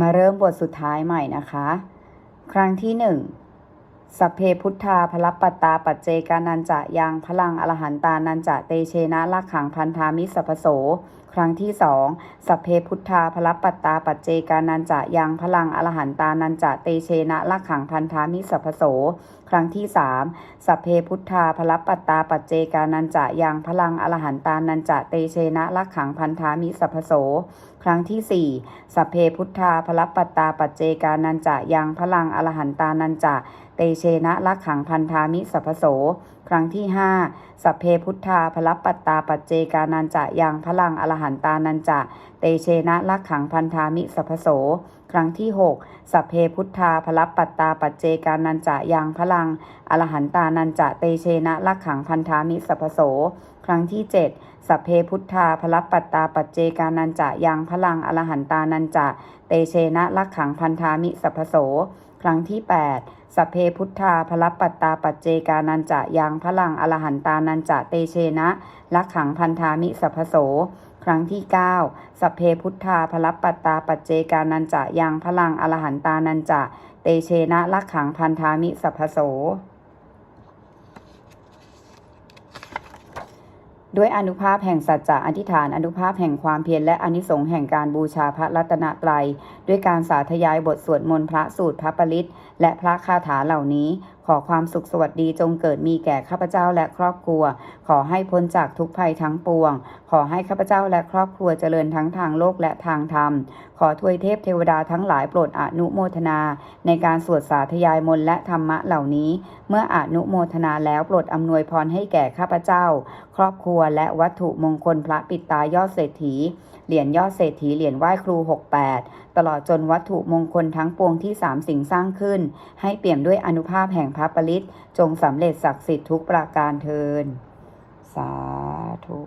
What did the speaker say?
มาเริ่มบทสุดท้ายใหม่นะคะ ครั้งที่หนึ่ง สัพเพพุทธาพลปตตาปัจเจกานันจะยังพลังอรหันตานันจะเตเชนะลักขังพันธามิสัพโส ครั้งที่สองสัพเพพุทธาพลปตตาปัจเจกานันจะยังพลังอรหันตานันจะเตเชนะลักขังพันธามิสัพโส ครั้งที่สามสัพเพพุทธาพลปตตาปัจเจกานันจะยังพลังอรหันตานันจะเตเชนะลักขังพันธามิสัพโส ครั้งที่สี่สัพเพพุทธาพลปตตาปัจเจกานันจะยังพลังอรหันตานันจะเตเชนะลักขังพันธามิสัพพโส ครั้งที่ห้าสัพเพพุทธาพลปตตาปัจเจกานันจะยังพลังอรหันตานันจะเตเชนะลักขังพันธามิสัพพโส ครั้งที่หกสัพเพพุทธาพลปตตาปัจเจกานันจะยังพลังอรหันตานันจะเตเชนะลักขังพันธามิสัพพโส ครั้งที่เจ็ดสัพเพพุทธาพลปัตตาปัจเจกานันจะยังพลังอรหันตานันจะเตเชนะลักขังพันธามิสัพโส ครั้งที่ 8สัพเพพุทธาพลปัตตาปัจเจกานันจะยังพลังอรหันตานันจะเตเชนะลักขังพันธามิสัพโส ครั้งที่ 9สัพเพพุทธาพลปัตตาปัจเจกานันจะยังพลังอรหันตานันจะเตเชนะลักขังพันธามิสัพโส ด้วยอนุภาพแห่งสัจจะอธิษฐานอนุภาพแห่งความเพียรและอนิสงส์แห่งการบูชาพระรัตนตรัย ด้วยการสาธยายบทสวดมนต์พระสูตรพระปริตและพระคาถาเหล่านี้ ขอความสุขสวัสดีจงเกิดมีแก่ข้าพเจ้าและครอบครัว ขอให้พ้นจากทุกภัยทั้งปวง ขอให้ข้าพเจ้าและครอบครัวเจริญทั้งทางโลกและทางธรรม ขอทวยเทพเทวดาทั้งหลายโปรดอนุโมทนา ในการสวดสาธยายมนและธรรมะเหล่านี้ เมื่ออนุโมทนาแล้วโปรดอำนวยพรให้แก่ข้าพเจ้า ครอบครัวและวัตถุมงคลพระปิดตายอดเศรษฐี เหรียญยอดเศรษฐีเหรียญไหว้ครู 68 ตลอดจนวัตถุมงคลทั้งปวงที่สามสิ่งสร้างขึ้น ให้เปี่ยมด้วยอนุภาพแห่งพระปริตจงสำเร็จศักดิ์สิทธิ์ทุกประการเทิน สาธุ